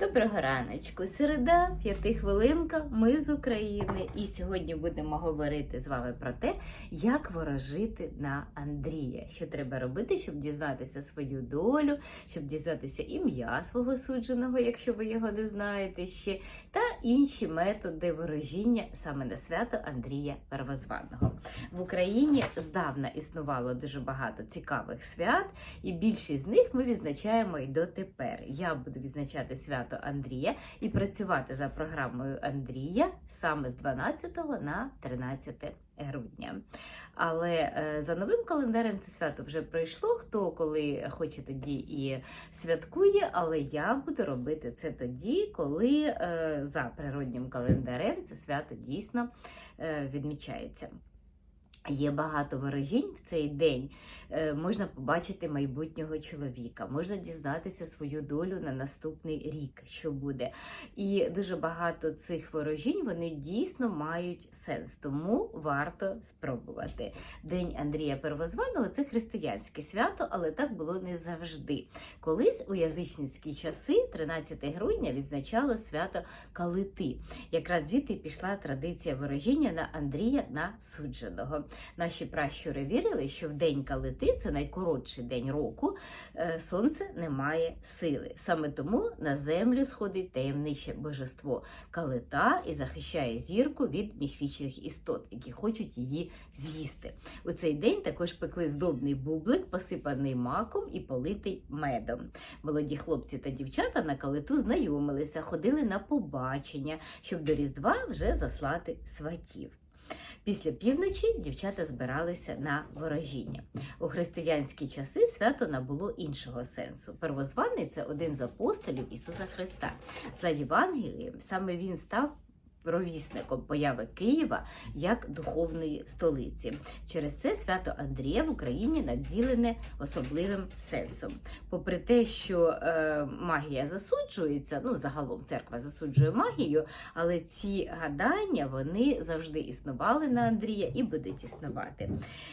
Доброго раночку. Середа, п'ятихвилинка. Ми з України. І сьогодні будемо говорити з вами про те, як ворожити на Андрія. Що треба робити, щоб дізнатися свою долю, щоб дізнатися ім'я свого судженого, якщо ви його не знаєте ще, та інші методи ворожіння саме на свято Андрія Первозваного. В Україні здавна існувало дуже багато цікавих свят, і більшість з них ми відзначаємо і дотепер. Я буду відзначати свято Андрія і працювати за програмою Андрія саме з 12 на 13 грудня. Але е, за новим календарем це свято вже пройшло. Хто коли хоче тоді і святкує, але я буду робити це тоді, коли е, за природнім календарем це свято дійсно е, відмічається. Є багато ворожінь в цей день. Е, Можна побачити майбутнього чоловіка, можна дізнатися свою долю на наступний рік, що буде. І дуже багато цих ворожінь вони дійсно мають сенс, тому варто спробувати. День Андрія Первозваного це християнське свято, але так було не завжди. Колись у язичницькі часи, 13 грудня, відзначало свято Калити. Якраз звідти пішла традиція ворожіння на Андрія на судженого. Наші пращури вірили, що в день калити, це найкоротший день року, е, сонце не має сили. Саме тому на землю сходить таємниче божество калита і захищає зірку від міфічних істот, які хочуть її з'їсти. У цей день також пекли здобний бублик, посипаний маком і политий медом. Молоді хлопці та дівчата на калиту знайомилися, ходили на побачення, щоб до Різдва вже заслати сватів. Після півночі дівчата збиралися на ворожіння. У християнські часи свято набуло іншого сенсу. Первозваний це один з апостолів Ісуса Христа. За Євангелієм саме він став провісником появи Києва як духовної столиці. Через це свято Андрія в Україні наділене особливим сенсом. Попри те, що е, магія засуджується, ну загалом церква засуджує магію, але ці гадання вони завжди існували на Андрія і будуть існувати.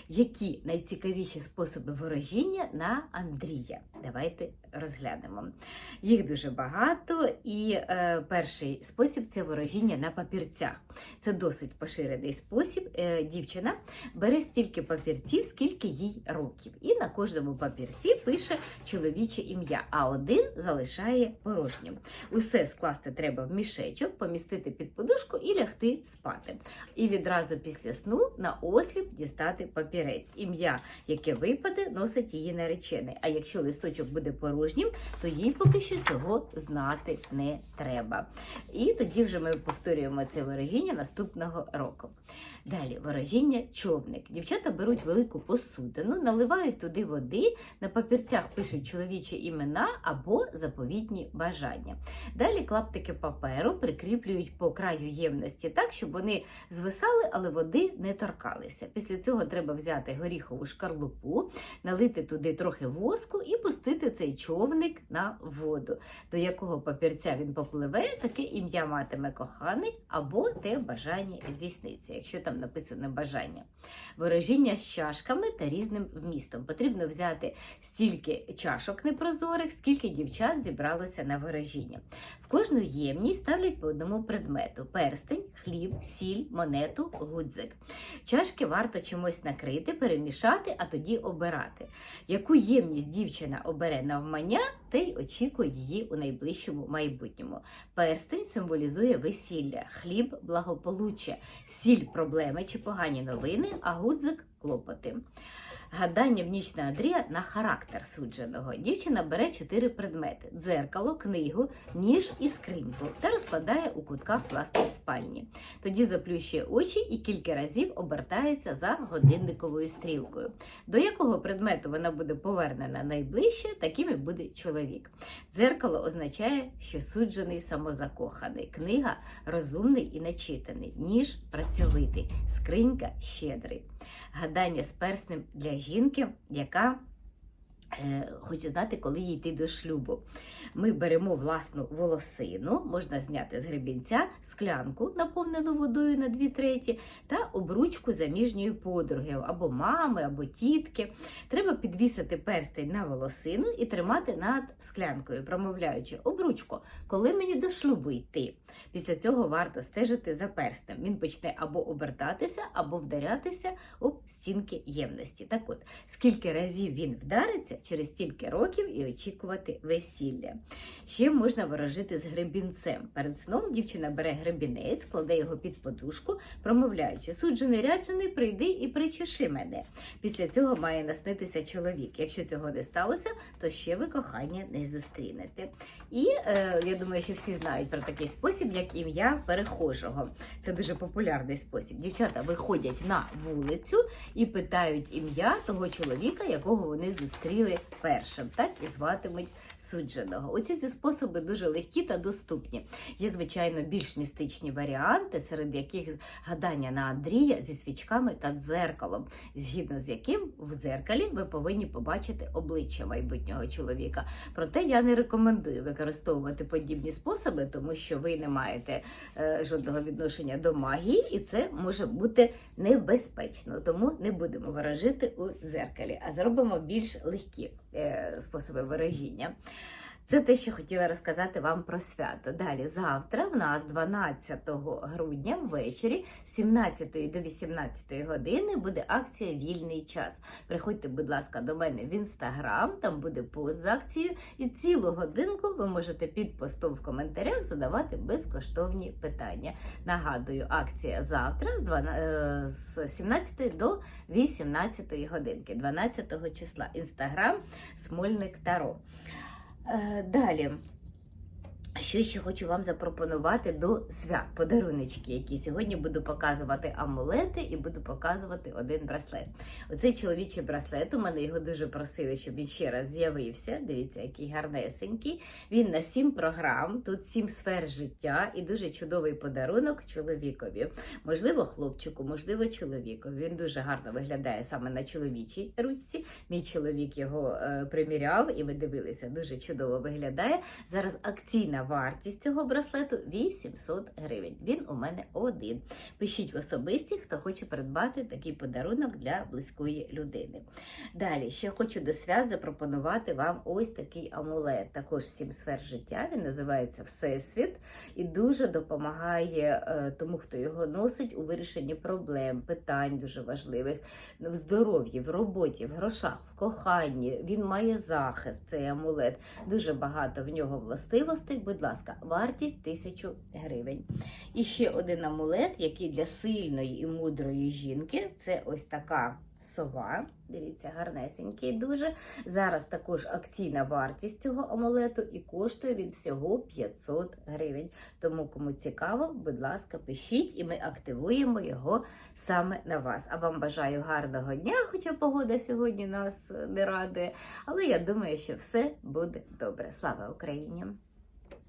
Які найцікавіші способи ворожіння на Андрія? Давайте розглянемо. Їх дуже багато, і е, перший спосіб це ворожіння на папірцях. Це досить поширений спосіб. Е, дівчина бере стільки папірців, скільки їй років, і на кожному папірці пише чоловіче ім'я, а один залишає порожнім. Усе скласти треба в мішечок, помістити під подушку і лягти спати. І відразу після сну на осліп дістати папірець. Ім'я, яке випаде, носить її наречений. А якщо листочок буде порожнім, то їй поки що цього знати не треба. І тоді вже ми повторюємо це ворожіння наступного року. Далі ворожіння човник. Дівчата беруть велику посудину, наливають туди води, на папірцях пишуть чоловічі імена або заповітні бажання. Далі клаптики паперу прикріплюють по краю ємності так, щоб вони звисали, але води не торкалися. Після цього треба взяти горіхову шкарлупу, налити туди трохи воску і пустити цей човник на воду, до якого папірця він попливе, таке ім'я матиме коханий або те бажання здійсниться, якщо там написане бажання. Ворожіння з чашками та різним вмістом. Потрібно взяти стільки чашок непрозорих, скільки дівчат зібралося на ворожіння. В кожну ємність ставлять по одному предмету: перстень, хліб, сіль, монету, гудзик. Чашки варто чимось накрити, перемішати, а тоді обирати. Яку ємність дівчина обере навмання, те й очікує її у найближчому майбутньому. Перстень символізує весілля, хліб благополуччя, сіль проблеми чи погані новини, а гудзик клопоти. Гадання в ніч на Андрія на характер судженого. Дівчина бере чотири предмети: дзеркало, книгу, ніж і скриньку та розкладає у кутках власної спальні. Тоді заплющує очі і кілька разів обертається за годинниковою стрілкою. До якого предмету вона буде повернена найближче, таким і буде чоловік. Дзеркало означає, що суджений самозакоханий, книга розумний і начитаний, ніж працьовитий, скринька щедрий. Гадання з перснем для жінки, яка хоче знати, коли їй йти до шлюбу. Ми беремо власну волосину, можна зняти з гребінця, склянку, наповнену водою на дві треті, та обручку заміжньої подруги або мами, або тітки. Треба підвісити перстень на волосину і тримати над склянкою, промовляючи обручко, коли мені до шлюбу йти. Після цього варто стежити за перстем. Він почне або обертатися, або вдарятися у стінки ємності. Так от, скільки разів він вдариться, через стільки років і очікувати весілля. Ще можна ворожити з гребінцем. Перед сном дівчина бере гребінець, кладе його під подушку, промовляючи, суджений ряджений, прийди і причеши мене. Після цього має наснитися чоловік. Якщо цього не сталося, то ще ви кохання не зустрінете. І е, я думаю, що всі знають про такий спосіб, як ім'я перехожого. Це дуже популярний спосіб. Дівчата виходять на вулицю і питають ім'я того чоловіка, якого вони зустріли першим, так і зватимуть судженого. Оці ці способи дуже легкі та доступні. Є, звичайно, більш містичні варіанти, серед яких гадання на Андрія зі свічками та дзеркалом, згідно з яким в дзеркалі ви повинні побачити обличчя майбутнього чоловіка. Проте я не рекомендую використовувати подібні способи, тому що ви не маєте е, жодного відношення до магії, і це може бути небезпечно. Тому не будемо ворожити у дзеркалі, а зробимо більш легкі способи ворожіння. Це те, що хотіла розказати вам про свято. Далі завтра в нас 12 грудня ввечері з 17 до 18 години буде акція Вільний час. Приходьте, будь ласка, до мене в інстаграм, там буде пост з акцією, і цілу годинку ви можете під постом в коментарях задавати безкоштовні питання. Нагадую, акція завтра з 12, е, з 17 до 18 годинки, 12 числа. Інстаграм Смольник Таро. Е, Далі. Що ще хочу вам запропонувати до свят подаруночки, які сьогодні буду показувати амулети і буду показувати один браслет. Оцей чоловічий браслет. У мене його дуже просили, щоб він ще раз з'явився. Дивіться, який гарнесенький. Він на сім програм, тут сім сфер життя і дуже чудовий подарунок чоловікові. Можливо, хлопчику, можливо, чоловікові. Він дуже гарно виглядає саме на чоловічій ручці. Мій чоловік його е, приміряв, і ми дивилися, дуже чудово виглядає. Зараз акційна вартість цього браслету 800 гривень. Він у мене один. Пишіть в особисті, хто хоче придбати такий подарунок для близької людини. Далі ще хочу до свят запропонувати вам ось такий амулет. Також сім сфер життя. Він називається Всесвіт і дуже допомагає е, тому, хто його носить у вирішенні проблем, питань дуже важливих в здоров'ї, в роботі, в грошах, в коханні. Він має захист, цей амулет. Дуже багато в нього властивостей. Будь ласка, вартість 1000 гривень. І ще один амулет, який для сильної і мудрої жінки це ось така. Сова, дивіться, гарнесенький дуже. Зараз також акційна вартість цього амулету і коштує він всього 500 гривень. Тому, кому цікаво, будь ласка, пишіть і ми активуємо його саме на вас. А вам бажаю гарного дня, хоча погода сьогодні нас не радує. Але я думаю, що все буде добре. Слава Україні!